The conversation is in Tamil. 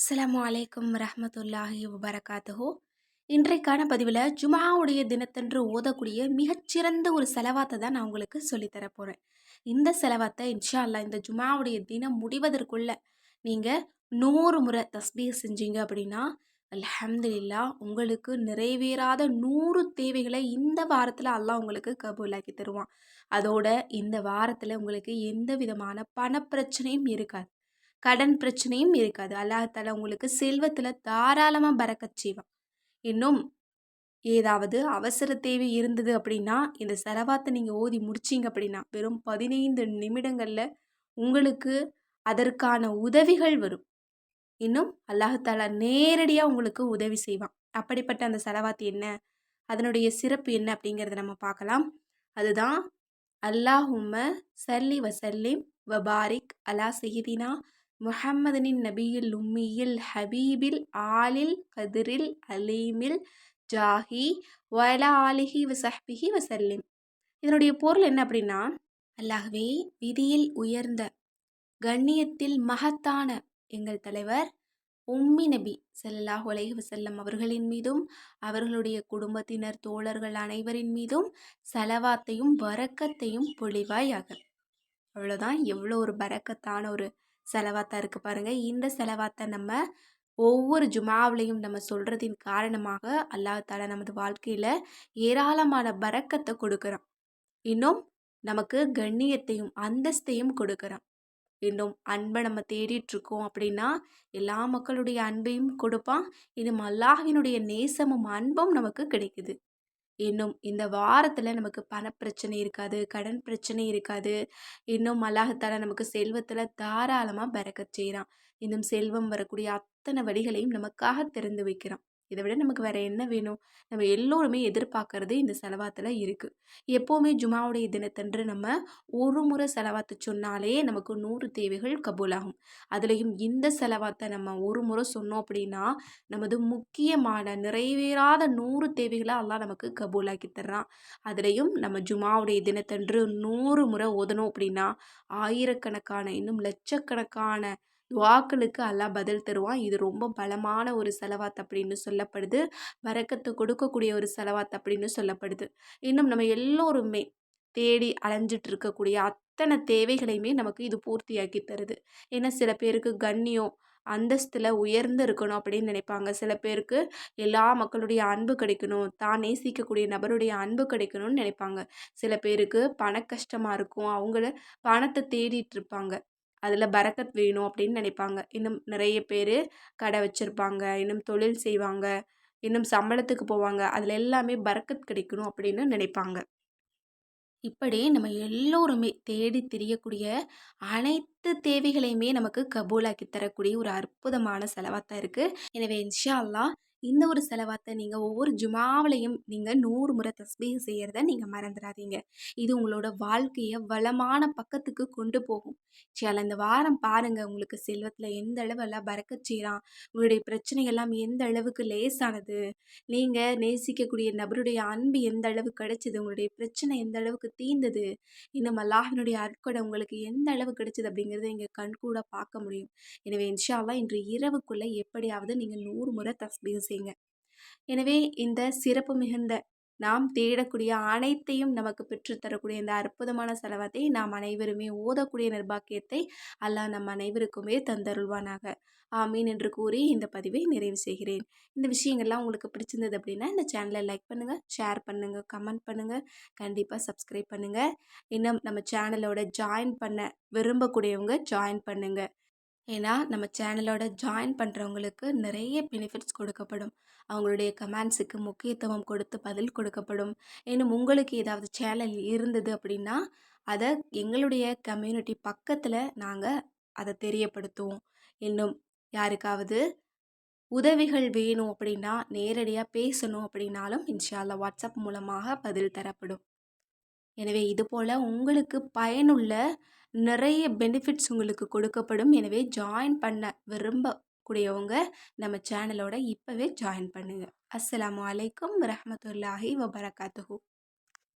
அஸ்லாம் வலைக்கம் ரஹமத்துல்லாஹி வபரகாத்துஹோ. இன்றைக்கான பதிவில் ஜுமாவுடைய தினத்தன்று ஓதக்கூடிய மிகச்சிறந்த ஒரு செலவாத்தை தான் நான் உங்களுக்கு சொல்லித்தர போகிறேன் இந்த செலவாத்தை இன்ஷா அல்லாஹ் இந்த ஜுமாவுடைய தினம் முடிவதற்குள்ள நீங்கள் நூறு முறை தஸ்பீ செஞ்சீங்க அப்படின்னா அல்ஹம்துலில்லா உங்களுக்கு நிறைவேறாத நூறு தேவைகளை இந்த வாரத்தில் அல்லாஹ் உங்களுக்கு கபூலாக்கி தருவான். அதோட இந்த வாரத்தில் உங்களுக்கு எந்த விதமான பணப்பிரச்சனையும் இருக்காது. கடன் பிரச்சனையும் இருக்காது. அல்லாஹால உங்களுக்கு செல்வத்தில் தாராளமாக பறக்கச் செய்வான். இன்னும் ஏதாவது அவசர தேவை இருந்தது அப்படின்னா இந்த செலவாத்தை நீங்கள் ஓதி முடிச்சிங்க அப்படின்னா வெறும் பதினைந்து நிமிடங்களில் உங்களுக்கு அதற்கான உதவிகள் வரும். இன்னும் அல்லாஹால நேரடியாக உங்களுக்கு உதவி செய்வான். அப்படிப்பட்ட அந்த செலவாத்து என்ன? அதனுடைய சிறப்பு என்ன அப்படிங்கிறத நம்ம பார்க்கலாம். அதுதான் அல்லாஹும்ம சல்லி வசல்லிம் வபாரிக் அலா செய்தினா முஹம்மதனின் நபியில் உம்மியில் ஹபீபில் ஆலில் கதிரில் அலீமில் ஜாஹி வயலா ஆலிஹி வசஹ்பிஹி வசல்லிம் இதனுடைய பொருள் என்ன அப்படின்னா அல்லாஹ்வே விதியில் உயர்ந்த கண்ணியத்தில் மகத்தான எங்கள் தலைவர் உம்மி நபி செல்லாஹ் உலகி வசல்லம் அவர்களின் மீதும் அவர்களுடைய குடும்பத்தினர் தோழர்கள் அனைவரின் மீதும் செலவாத்தையும் வரக்கத்தையும் பொழிவாயாக. அவ்வளோதான் எவ்வளோ ஒரு பறக்கத்தான ஒரு செலவாத்தா இருக்குது பாருங்கள் இந்த செலவாத்தை நம்ம ஒவ்வொரு ஜுமாவிலையும் நம்ம சொல்கிறதின் காரணமாக அல்லாஹால நமது வாழ்க்கையில் ஏராளமான பறக்கத்தை கொடுக்குறான். இன்னும் நமக்கு கண்ணியத்தையும் அந்தஸ்தையும் கொடுக்குறான். இன்னும் அன்பை நம்ம தேடிட்டுருக்கோம் அப்படின்னா எல்லா மக்களுடைய அன்பையும் கொடுப்பான். இன்னும் அல்லாஹினுடைய நேசமும் அன்பும் நமக்கு கிடைக்குது. இன்னும் இந்த வாரத்தில் நமக்கு பணப்பிரச்சனை இருக்காது கடன் பிரச்சனை இருக்காது. இன்னும் அல்லாஹத்தால நமக்கு செல்வத்தில் தாராளமாக பறக்க செய்கிறான் இன்னும் செல்வம் வரக்கூடிய அத்தனை வழிகளையும் நமக்காக திறந்து வைக்கிறான். இதை விட நமக்கு வேறு என்ன வேணும்? நம்ம எல்லோருமே எதிர்பார்க்கறது இந்த செலவாத்தில் இருக்குது எப்போவுமே ஜுமாவுடைய தினத்தன்று நம்ம ஒரு முறை செலவாத்து சொன்னாலே நமக்கு நூறு தேவைகள் கபூலாகும். அதுலேயும் இந்த செலவாத்தை நம்ம ஒரு முறை சொன்னோம் அப்படின்னா நமது முக்கியமான நிறைவேறாத நூறு தேவைகளை எல்லாம் நமக்கு கபூலாக்கி தர்றான். அதுலேயும் நம்ம ஜுமாவுடைய தினத்தன்று நூறு முறை ஓதணும் அப்படின்னா ஆயிரக்கணக்கான இன்னும் லட்சக்கணக்கான துவாக்களுக்கு அல்லாஹ் பதில் தருவான். இது ரொம்ப பலமான ஒரு செலவாத் அப்படின்னு சொல்லப்படுது. வரக்கத்தை கொடுக்கக்கூடிய ஒரு செலவாத் அப்படின்னு சொல்லப்படுது. இன்னும் நம்ம எல்லோருமே தேடி அலைஞ்சிட்டு இருக்கக்கூடிய அத்தனை தேவைகளையுமே நமக்கு இது பூர்த்தியாக்கி தருது. ஏன்னா சில பேருக்கு கண்ணியம் அந்தஸ்தில் உயர்ந்து இருக்கணும் அப்படின்னு நினைப்பாங்க. சில பேருக்கு எல்லா மக்களுடைய அன்பு கிடைக்கணும் தான் நேசிக்கக்கூடிய நபருடைய அன்பு கிடைக்கணும்னு நினைப்பாங்க. சில பேருக்கு பண கஷ்டமாக இருக்கும். அவங்கள பணத்தை தேடிட்டு இருப்பாங்க அதில் பறக்கத் வேணும் அப்படின்னு நினைப்பாங்க. இன்னும் நிறைய பேர் கடை வச்சுருப்பாங்க இன்னும் தொழில் செய்வாங்க இன்னும் சம்பளத்துக்கு போவாங்க. அதில் எல்லாமே பறக்கத் கிடைக்கணும் அப்படின்னு நினைப்பாங்க. இப்படி நம்ம எல்லோருமே தேடி தெரியக்கூடிய அனைத்து தேவைகளையுமே நமக்கு கபூலாக்கி தரக்கூடிய ஒரு அற்புதமான செலவாக இருக்குது எனவே இன்ஷா அல்லா இந்த ஒரு செலவாத்தை நீங்கள் ஒவ்வொரு ஜுமாவிலையும் நீங்கள் நூறு முறை தஸ்பீக செய்கிறத நீங்கள் மறந்துடாதீங்க இது உங்களோட வாழ்க்கையை வளமான பக்கத்துக்கு கொண்டு போகும். சில இந்த வாரம் பாருங்கள் உங்களுக்கு செல்வத்தில் எந்த அளவெல்லாம் பறக்க செய்கிறான் உங்களுடைய பிரச்சனைகள்லாம் எந்த அளவுக்கு லேசானது நீங்கள் நேசிக்கக்கூடிய நபருடைய அன்பு எந்த அளவு கிடைச்சிது உங்களுடைய பிரச்சனை எந்த அளவுக்கு தீர்ந்தது இன்னும் அல்லாஹினுடைய அற்கொடை உங்களுக்கு எந்த அளவு கிடைச்சிது அப்படிங்கிறத இங்கே கண்கூட பார்க்க முடியும். எனவே இன்ஷால்லா இன்று இரவுக்குள்ளே எப்படியாவது நீங்கள் நூறு முறை தஸ்பீக செய்யுங்க எனவே இந்த சிறப்பு மிகுந்த நாம் தேடக்கூடிய அனைத்தையும் நமக்கு பெற்றுத்தரக்கூடிய இந்த அற்புதமான செலவத்தை நாம் அனைவருமே ஓதக்கூடிய நிர்பாக்கியத்தை அல்லாஹ் நம் அனைவருக்குமே தந்தருள்வானாக. ஆமீன் என்று கூறி இந்த பதிவை நிறைவு செய்கிறேன். இந்த விஷயங்கள்லாம் உங்களுக்கு பிடிச்சிருந்தது அப்படின்னா இந்த சேனலை லைக் பண்ணுங்கள் ஷேர் பண்ணுங்கள் கமெண்ட் பண்ணுங்கள் கண்டிப்பாக சப்ஸ்கிரைப் பண்ணுங்கள் இன்னும் நம்ம சேனலோட ஜாயின் பண்ண விரும்பக்கூடியவங்க ஜாயின் பண்ணுங்கள் ஏன்னா நம்ம சேனலோட ஜாயின் பண்ணுறவங்களுக்கு நிறைய பெனிஃபிட்ஸ் கொடுக்கப்படும். அவங்களுடைய கமெண்ட்ஸுக்கு முக்கியத்துவம் கொடுத்து பதில் கொடுக்கப்படும். இன்னும் உங்களுக்கு ஏதாவது சேனல் இருந்தது அப்படின்னா அதை எங்களுடைய கம்யூனிட்டி பக்கத்தில் நாங்கள் அதை தெரியப்படுத்துவோம். இன்னும் யாருக்காவது உதவிகள் வேணும் அப்படின்னா நேரடியாக பேசணும் அப்படின்னாலும் இன்ஷால்லா வாட்ஸ்அப் மூலமாக பதில் தரப்படும். எனவே இதுபோல் உங்களுக்கு பயனுள்ள நிறைய பெனிஃபிட்ஸ் உங்களுக்கு கொடுக்கப்படும். எனவே ஜாயின் பண்ண விரும்பக்கூடியவங்க நம்ம சேனலோட இப்போவே ஜாயின் பண்ணுங்கள் அஸ்லாம் வலைக்கம் வரமத்துல்லாஹி வபரகாத்துஹூ.